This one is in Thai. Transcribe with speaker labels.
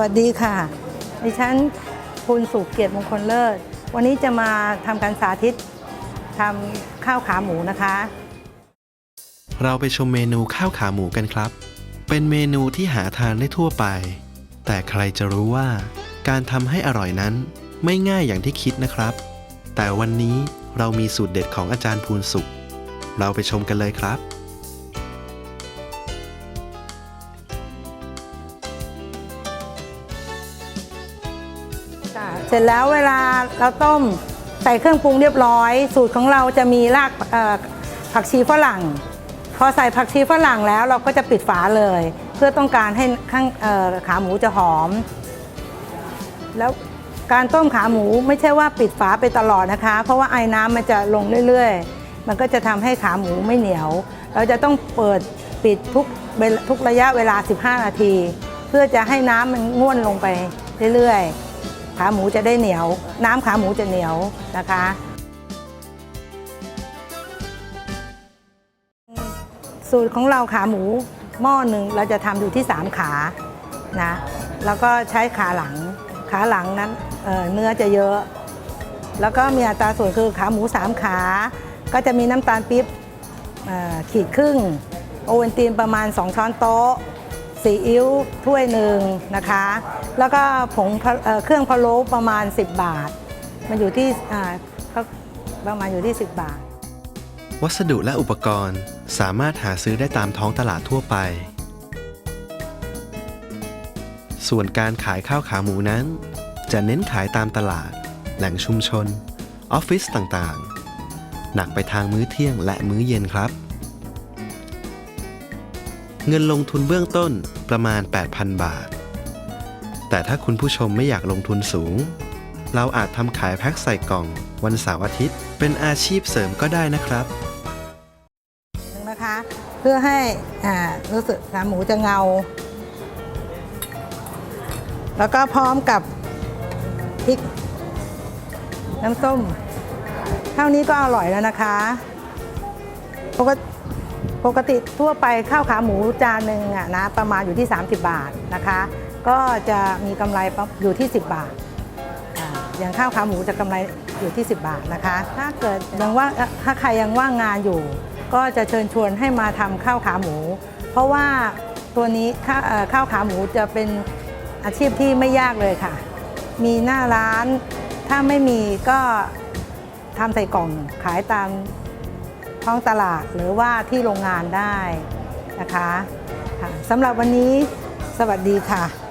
Speaker 1: วัสดีค่ะ ดิฉันคุณสุเกียรติมงคลเลิศ วันนี้จะมาทำการสาธิตทำข้าวขาหมูนะคะ
Speaker 2: เราไปชมเมนูข้าวขาหมูกันครับ เป็นเมนูที่หาทานได้ทั่วไป แต่ใครจะรู้ว่า การทำให้อร่อยนั้นไม่ง่ายอย่างที่คิดนะครับ แต่วันนี้เรามีสูตรเด็ดของอาจารย์ภูนสุข เราไปชมกันเลยครับ
Speaker 1: เสร็จแล้วเวลาเราต้มใส่เครื่องปรุงเรียบร้อย สูตรของเราจะมีรากผักชีฝรั่ง พอใส่ผักชีฝรั่งแล้วเราก็จะปิดฝาเลย เพื่อต้องการให้ข้างขาหมูจะหอม แล้วการต้มขาหมูไม่ใช่ว่าปิดฝาไปตลอดนะคะ เพราะว่าไอ้น้ำมันจะลงเรื่อยๆ มันก็จะทำให้ขาหมูไม่เหนียว เราจะต้องเปิดปิดทุกทุกระยะเวลา 15 นาที เพื่อจะให้น้ำมันง่วนลงไปเรื่อยๆ ขาหมูจะได้เหนียว น้ำขาหมูจะเหนียวนะคะสูตรของเราขาหมูหม้อหนึ่งเราจะทำอยู่ที่ 3 ขานะแล้วก็ใช้ขาหลัง ขาหลังนั้นเเนื้อจะเยอะ แล้วก็มีอัตราส่วนคือขาหมู 3 ขา ก็จะมีน้ำตาลปี๊บขีดครึ่ง โอเวนตินประมาณ 2 ช้อนโต๊ะ ซีอิ๊วถ้วยหนึ่งนะคะ แล้วก็ผงเเครื่องพะโล้ประมาณ 10 บาท มันอยู่ที่ประมาณอยู่ที่ 10 บาท
Speaker 2: วัสดุและอุปกรณ์สามารถหาซื้อได้ตามท้องตลาดทั่วไป ส่วนการขายข้าวขาหมูนั้น จะเน้นขายตามตลาด แหล่งชุมชน ออฟฟิศต่างๆ หนักไปทางมื้อเที่ยงและมื้อเย็นครับ เงินลงทุนเบื้องต้นประมาณ 8,000 บาท แต่ถ้าคุณผู้ชมไม่อยากลงทุนสูง เราอาจทำขายแพ็คใส่กล่อง วันเสาร์อาทิตย์ เป็นอาชีพเสริมก็ได้นะครับ
Speaker 1: นะคะเพื่อให้อ่ารู้สึกขาหมูจะเงา แล้วก็พร้อมกับพริกน้ำส้ม เท่านี้ก็อร่อยแล้วนะคะปกติ ปกติทั่วไปข้าวขาหมูจานหนึ่งอะนะประมาณอยู่ที่ 30 บาทนะคะ ก็จะมีกำไรอยู่ที่ 10 บาทอ่าอย่างข้าวขาหมูจะกำไรอยู่ที่ 10 บาทนะคะ ถ้าเกิดยังว่างเอ่อถ้าใครยังว่างงานอยู่ ก็จะเชิญชวนให้มาทำข้าวขาหมู เพราะว่าตัวนี้ข้าเอ่อข้าวขาหมูจะเป็นอาชีพที่ไม่ยากเลยค่ะ มีหน้าร้านถ้าไม่มีก็ทำใส่กล่องขายตาม ท้องตลาดหรือว่าที่โรงงานได้นะคะค่ะสำหรับวันนี้สวัสดีค่ะ